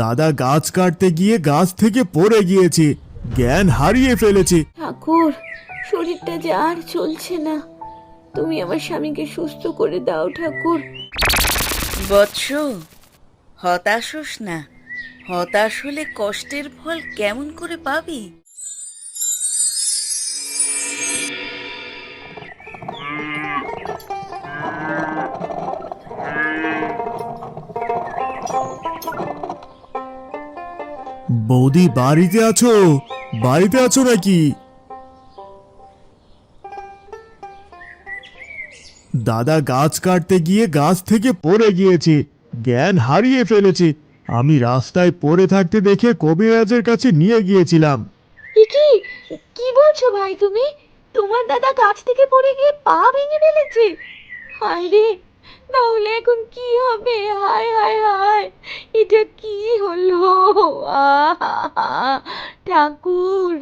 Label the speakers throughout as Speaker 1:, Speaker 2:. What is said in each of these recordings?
Speaker 1: দাদা গাছ কাটতে গিয়ে গাছ থেকে পড়ে গিয়েছে। জ্ঞান হারিয়ে ফেলেছে।
Speaker 2: ঠাকুর শরীরটা যে আর চলছে না। তুমি আমার স্বামীকে সুস্থ করে দাও ঠাকুর।
Speaker 3: বৎস হতাশ হোস না। হতাশ হলে কষ্টের ফল কেমন করে পাবি?
Speaker 1: বৌদি বাড়িতে আছো? বাড়িতে আছো নাকি? দাদা গাছ কাটতে গিয়ে গাছ থেকে পড়ে গিয়েছে। জ্ঞান হারিয়ে ফেলেছে। আমি রাস্তায় পড়ে থাকতে দেখে কবিরাজের কাছে নিয়ে গিয়েছিলাম।
Speaker 2: কি কি বলছো ভাই তুমি? তোমার দাদা গাছ থেকে পড়ে গিয়ে পা ভেঙে ফেলেছে। হায় তাহলে এখন কি হবে হায় হায় হায় এটা কি হলো আহা, ঠাকুর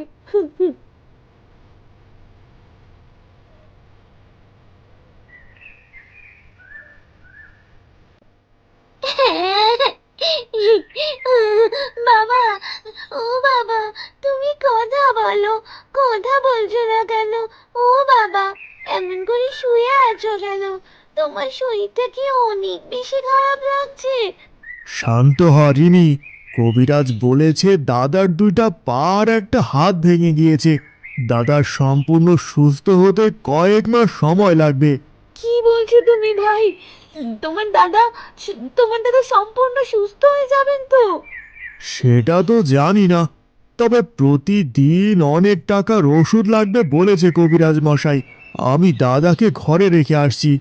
Speaker 1: শান্ত হ রিমি। কবিরাজ বলেছে দাদার দুইটা পা আর একটা হাত ভেঙে গিয়েছে। দাদার সম্পূর্ণ সুস্থ হতে কয়েক মাস সময় লাগবে।
Speaker 2: কি বলছো তুমি ভাই? তোমার দাদা তোমার দাদা সম্পূর্ণ সুস্থ হয়ে যাবেন তো?
Speaker 1: সেটা তো জানি না। তবে প্রতিদিন অনেক টাকার ওষুধ লাগবে বলেছে কবিরাজ মশাই। আমি দাদাকে ঘরে রেখে আসছি।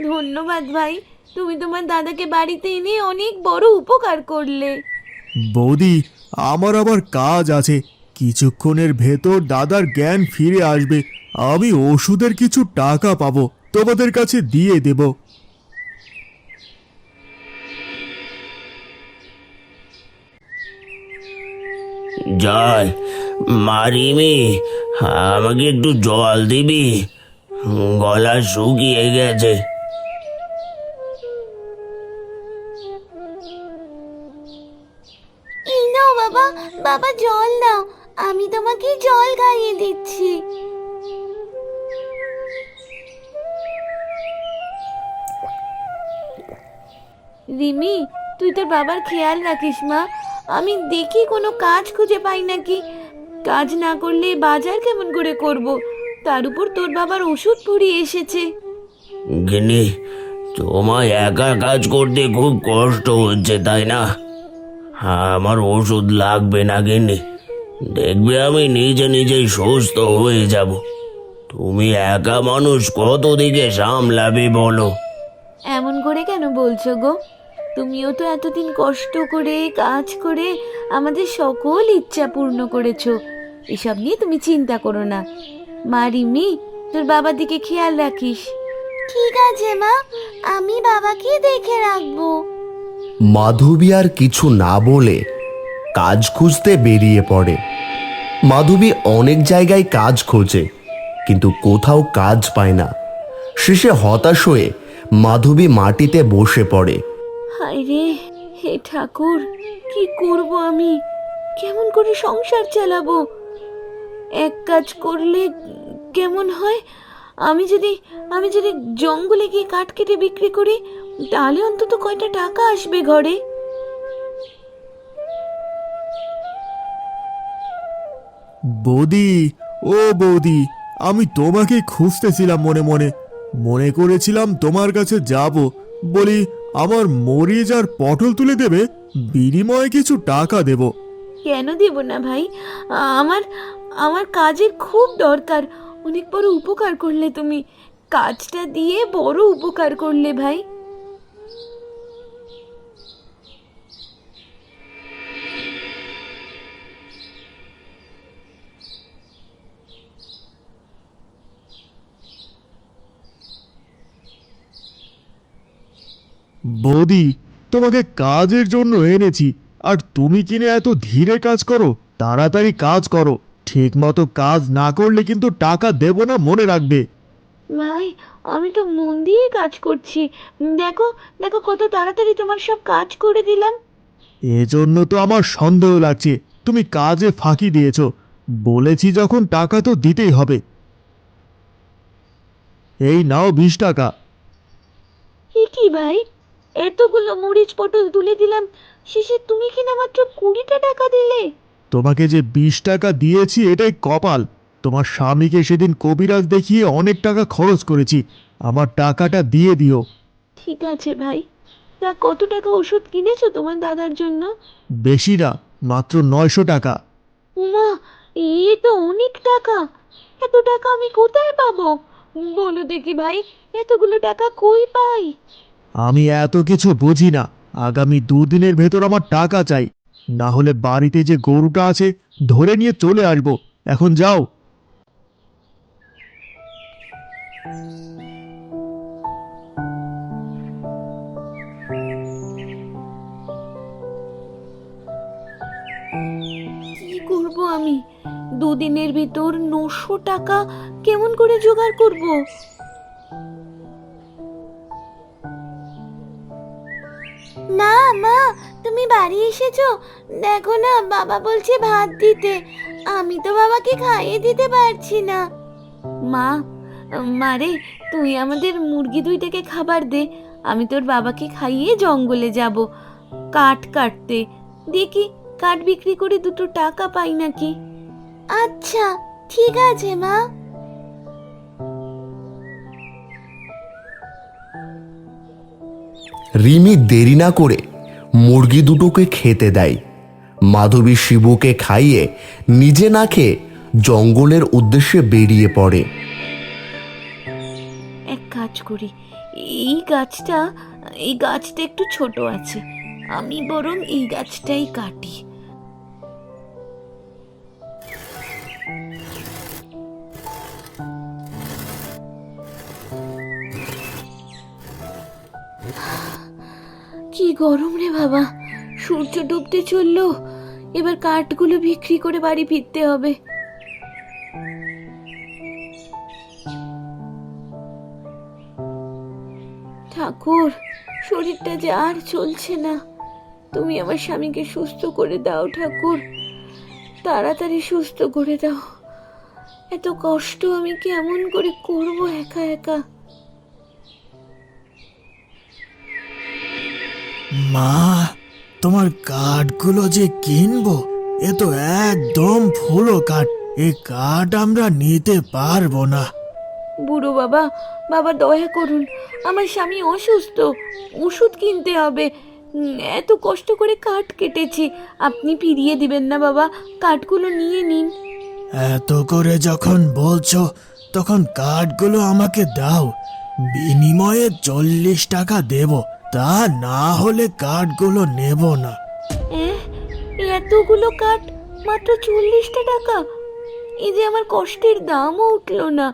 Speaker 2: ধন্যবাদ ভাই। তুমি তোমার দাদাকে বাড়িতে এনে অনেক বড় উপকার করলে।
Speaker 1: বৌদি আমার আবার কাজ আছে। কিছুক্ষণের ভেতর দাদার জ্ঞান ফিরে আসবে। আমি ওষুধের কিছু টাকা পাবো তোমাদের কাছে দিয়ে দেব।
Speaker 4: জল মারিমি আমাকে একটু জল দিবি। গলা শুকিয়ে গেছে।
Speaker 2: বাবা জল দাও। আমি তোমাকে জল খাইয়ে দিচ্ছি। রিমি তুই তোর বাবার খেয়াল রাখিস মা। আমি দেখি কোনো কাজ খুঁজে পাই নাকি। কাজ না করলে বাজার কেমন করে করব? তার উপর তোর বাবার ওষুধ ফুরিয়ে এসেছে।
Speaker 4: গিনি তোমায় একা কাজ করতে খুব কষ্ট হচ্ছে তাই না? আমার ওষুধ লাগবে না গিনি দেখবে আমি নিজে নিজেই সুস্থ হয়ে যাব। তুমি একা মানুষ কত দিকে সামলাবে বলো?
Speaker 2: এমন করে কেন বলছো গো? তুমিও তো এতদিন কষ্ট করে কাজ করে আমাদের সকল ইচ্ছা পূর্ণ করেছ। এসব নিয়ে তুমি চিন্তা করো না। মা রিমি তোর বাবার দিকে খেয়াল রাখিস। ঠিক আছে মা আমি বাবাকে দেখে রাখব।
Speaker 5: মাধবী আর কিছু না বলে কাজ খুঁজতে বেরিয়ে পড়ে। মাধবী অনেক জায়গায় কাজ খোঁজে, কিন্তু কোথাও কাজ পায় না। শেষে হতাশ হয়ে মাধবী মাটিতে বসে পড়ে।
Speaker 2: হায় রে, হে ঠাকুর, কি করব আমি? কেমন করে সংসার চালাবো? এক কাজ করলে কেমন হয়? আমি যদি আমি যদি জঙ্গলে গিয়ে কাঠ কেটে বিক্রি করি তাহলে অন্তত কয়টা টাকা আসবে ঘরে?
Speaker 1: বৌদি ও বৌদি আমি তোমাকে খুঁজতেছিলাম মনে মনে। মনে করেছিলাম তোমার কাছে যাব। বলি আমার মরিচ আর পটল তুলে দেবে বিনিময়ে কিছু টাকা দেব।
Speaker 2: কেন দেব না ভাই? আমার আমার কাজের খুব দরকার। অনেক বড় উপকার করলে তুমি। কাজটা দিয়ে বড় উপকার করলে ভাই।
Speaker 1: বৌদি তোমাকে কাজের জন্য এনেছি। আর তুমি কিনে এত ধীরে কাজ করো তাড়াতাড়ি কাজ করো। ঠিক মতো কাজ না করলে কিন্তু টাকা দেব না মনে রাখবে।
Speaker 2: ভাই আমি তো মন দিয়ে কাজ করছি। দেখো দেখো কত তাড়াতাড়ি তোমার সব কাজ করে দিলাম।
Speaker 1: এজন্য তো আমার সন্দেহ লাগছে। তুমি কাজে ফাঁকি দিয়েছ। বলেছি যখন টাকা তো দিতেই হবে। এই নাও বিশ টাকা।
Speaker 2: এ কি ভাই? এতগুলো মরিচ পটল তুলে দিলাম শেষে তুমি কিনা মাত্র কুড়িটা টাকা দিলে?
Speaker 1: তোমাকে যে বিশ টাকা দিয়েছি এটাই কপাল। তোমার স্বামীকে সেদিন কবিরাজ দেখিয়ে অনেক টাকা খরচ করেছি। আমার টাকাটা দিয়ে দিও।
Speaker 2: ঠিক আছে ভাই। তা কত টাকা ওষুধ কিনেছো তোমার দাদার জন্য?
Speaker 1: বেশি না মাত্র নয়শো টাকা।
Speaker 2: উমা এ তো অনেক টাকা। এত টাকা আমি কোথায় পাবো? বলো দেখি ভাই এতগুলো টাকা কই পাই?
Speaker 1: আমি এত কিছু বুঝি না। আগামী দুদিনের ভেতর আমার টাকা চাই। না হলে বাড়িতে যে গরুটা আছে, ধরে নিয়ে চলে আসব। এখন যাও।
Speaker 2: কি করব আমি? দুদিনের ভিতর নশো টাকা কেমন করে জোগাড় করব? না, মা, তুমি বাড়ি এসেছ। দেখো না, বাবা বলছে ভাত দিতে। আমি তো বাবাকে খাইয়ে দিতে পারছি না। মা মারে তুই আমাদের মুরগি দুইটাকে খাবার দে। আমি তোর বাবাকে খাইয়ে জঙ্গলে যাব। কাঠ কাটতে। দেখি, কাঠ বিক্রি করে দুটো টাকা পাই নাকি। আচ্ছা ঠিক আছে, মা।
Speaker 5: রিমি দেরি না করে মুরগি দুটোকে খেতে দেয়। মাধবী শিবুকে খাইয়ে নিজে না খেয়ে জঙ্গলের উদ্দেশ্যে বেরিয়ে পড়ে।
Speaker 2: এক কাজ করি, এই গাছটা এই গাছটা একটু ছোট আছে, আমি বরং এই গাছটাই কাটি। গরম রে বাবা। সূর্য ডুবতে চলল। এবার কাঠগুলো বিক্রি করে বাড়ি ফিরতে হবে। ঠাকুর, শরীরটা যে আর চলছে না। তুমি আমার স্বামীকে সুস্থ করে দাও ঠাকুর। তাড়াতাড়ি সুস্থ করে দাও। এত কষ্ট আমি কেমন করে করব একা একা?
Speaker 1: মা তোমার কাঠগুলো যে কিনবো এ তো একদম ফুলো কাঠ। এই কাঠ আমরা নিতে পারব না।
Speaker 2: বুড়ো বাবা বাবা দয়া করুন আমার স্বামী অসুস্থ ওষুধ কিনতে হবে। উম, এত কষ্ট করে কাঠ কেটেছি আপনি ফিরিয়ে দিবেন না বাবা কাঠগুলো নিয়ে নিন।
Speaker 1: এত করে যখন বলছো তখন কাঠগুলো আমাকে দাও বিনিময়ে চল্লিশ টাকা দেব। তা না হলে কাঠগুলো নেব না।
Speaker 2: এতগুলো কাঠ মাত্র চল্লিশটা টাকা। এই যে আমার কষ্টের দামও উঠল না।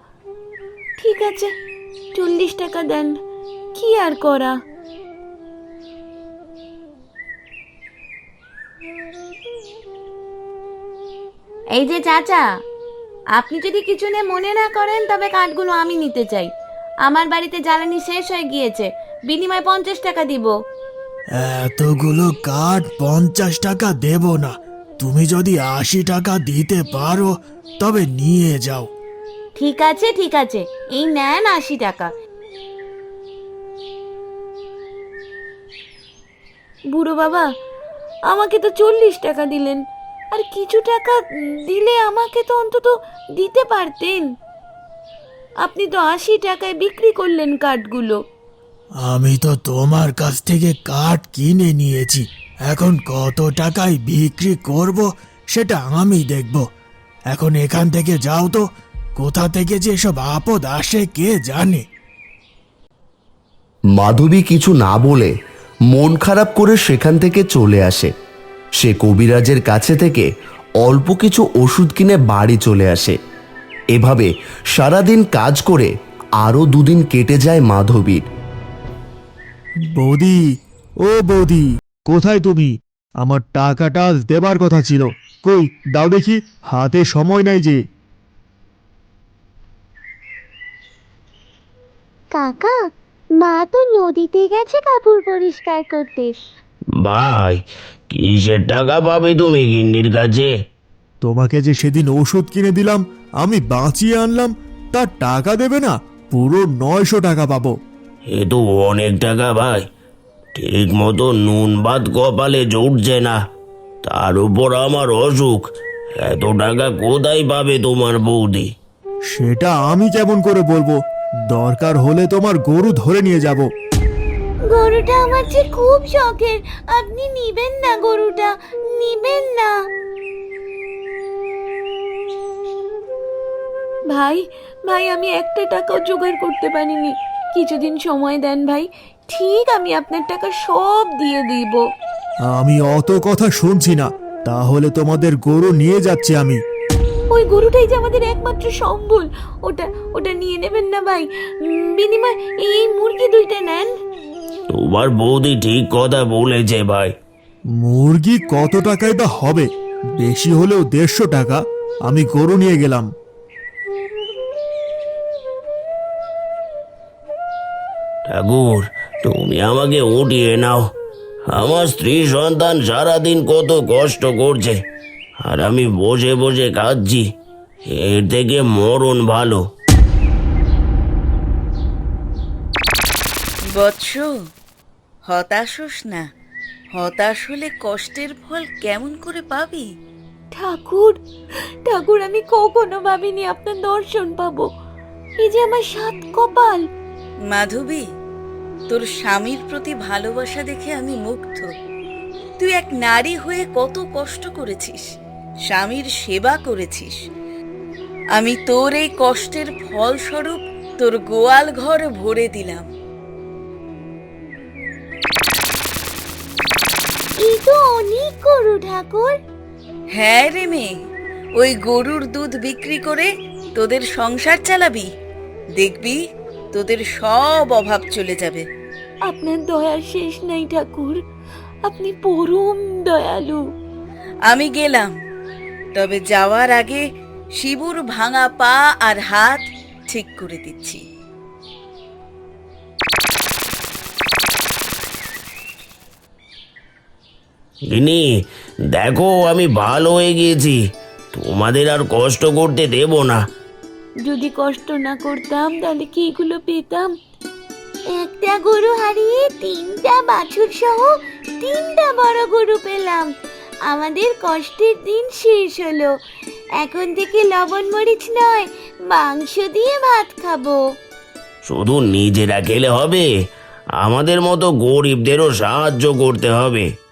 Speaker 2: ঠিক আছে চল্লিশ টাকা দেন কি আর করা? এই যে চাচা আপনি যদি কিছু নিয়ে মনে না করেন তবে কাঠগুলো আমি নিতে চাই। আমার বাড়িতে জ্বালানি শেষ হয়ে গিয়েছে বিনিময়ে পঞ্চাশ টাকা দিব।
Speaker 1: এতগুলো কাঠ পঞ্চাশ টাকা দেব না। তুমি যদি আশি টাকা দিতে পারো তবে নিয়ে যাও।
Speaker 2: ঠিক আছে ঠিক আছে। এই নেন আশি টাকা। বুড়ো বাবা আমাকে তো চল্লিশ টাকা দিলেন। আর কিছু টাকা দিলে আমাকে তো অন্তত দিতে পারতেন। আপনি তো আশি টাকায় বিক্রি করলেন কাঠগুলো
Speaker 1: আমি তো তোমার কাছ থেকে কাঠ কিনে নিয়েছি। এখন কত টাকায় বিক্রি করব সেটা আমি দেখব। এখন এখান থেকে যাও তো, কোথা থেকে যে সব আপদ আসে কে জানে।
Speaker 5: মাধবী কিছু না বলে মন খারাপ করে সেখান থেকে চলে আসে। সে কবিরাজের কাছে থেকে অল্প কিছু ওষুধ কিনে বাড়ি চলে আসে। এভাবে সারাদিন কাজ করে আরও দুদিন কেটে যায় মাধবীর।
Speaker 1: বৌদি ও বৌদি। কোথায় তুমি? আমার টাকাটা আজ দেবার কথা ছিল। কই দাও দেখি হাতে সময় নাই যে।
Speaker 6: কাকা মা তো নদীতে গেছে কাপড় পরিষ্কার করতে।
Speaker 4: ভাই কিসের টাকা পাবে তুমি গিন্নির কাছে?
Speaker 1: তোমাকে যে সেদিন ওষুধ কিনে দিলাম আমি বাঁচিয়ে আনলাম তার টাকা দেবে না পুরো নয়শো টাকা পাবো।
Speaker 4: এ তো অনেক টাকা ভাই। ঠিক মতো নুন ভাত কপালে জুটছে না। তার উপর আমার অসুখ। এত টাকা কোথায় পাবে তোমার বৌদি?
Speaker 1: সেটা আমি কেমন করে বলব? দরকার হলে তোমার গরু ধরে নিয়ে যাব।
Speaker 2: গরুটা আমার যে খুব শখের। আপনি নিবেন না গরুটা। নিবেন না। ভাই ভাই আমি একটা টাকাও জোগাড় করতে পারিনি। কিছুদিন সময় দেন ভাই ঠিক আমি আপনার টাকা সব দিয়ে দিব।
Speaker 1: আমি অত কথা শুনছি না তাহলে তোমাদের গরু নিয়ে যাচ্ছি আমি।
Speaker 2: ওই গরুটাই যে আমাদের একমাত্র সম্বল ওটা ওটা নিয়ে নেবেন না ভাই। বিনিময় এই মুরগি দুইটা নেন।
Speaker 4: তোমার বৌদি ঠিক কথা বলেছে ভাই।
Speaker 1: মুরগি কত টাকায় বা হবে? বেশি হলেও দেড়শো টাকা আমি গরু নিয়ে গেলাম।
Speaker 4: ঠাকুর তুমি আমাকে উঠিয়ে নাও। আমার স্ত্রী সন্তান সারাদিন কত কষ্ট করছে আর আমি বসে বসে কাঁদছি। এর থেকে মরণ ভালো।
Speaker 3: বৎস হতাশ হোস না। হতাশ হলে কষ্টের ফল কেমন করে পাবি?
Speaker 2: ঠাকুর ঠাকুর আমি কখনো ভাবিনি আপনার দর্শন পাবো। এই যে আমার সাত কপাল।
Speaker 3: মাধবী তোর স্বামীর প্রতি ভালোবাসা দেখে আমি মুগ্ধ। তুই এক নারী হয়ে কত কষ্ট করেছিস স্বামীর সেবা করেছিস। আমি তোর এই কষ্টের ফলস্বরূপ তোর গোয়াল ঘর ভরে দিলাম।
Speaker 2: তো অনেক গরু ঠাকুর।
Speaker 3: হ্যাঁ রে মেয়ে ওই গরুর দুধ বিক্রি করে তোদের সংসার চালাবি। দেখবি তোদের সব অভাব চলে যাবে।
Speaker 2: আপনার দয়ার শেষ নাই ঠাকুর। আপনি পরম দয়ালু।
Speaker 3: আমি গেলাম তবে যাওয়ার আগে শিবুর ভাঙা পা আর হাত ঠিক করে দিচ্ছি।
Speaker 4: ইনি দেখো আমি ভালো হয়ে গিয়েছি। তোমাদের আর কষ্ট করতে দেব না।
Speaker 2: যদি কষ্ট না করতাম, তাহলে কি এগুলো পেতাম? একটা গরু হারিয়ে তিনটা বাছুর সহ তিনটা বড় গরু পেলাম। আমাদের কষ্টের দিন শেষ হলো। এখন থেকে লবণ মরিচ নয়, মাংস দিয়ে ভাত খাব।
Speaker 4: শুধু নিজেরা খেলে হবে। আমাদের মতো গরিবদেরও সাহায্য করতে হবে।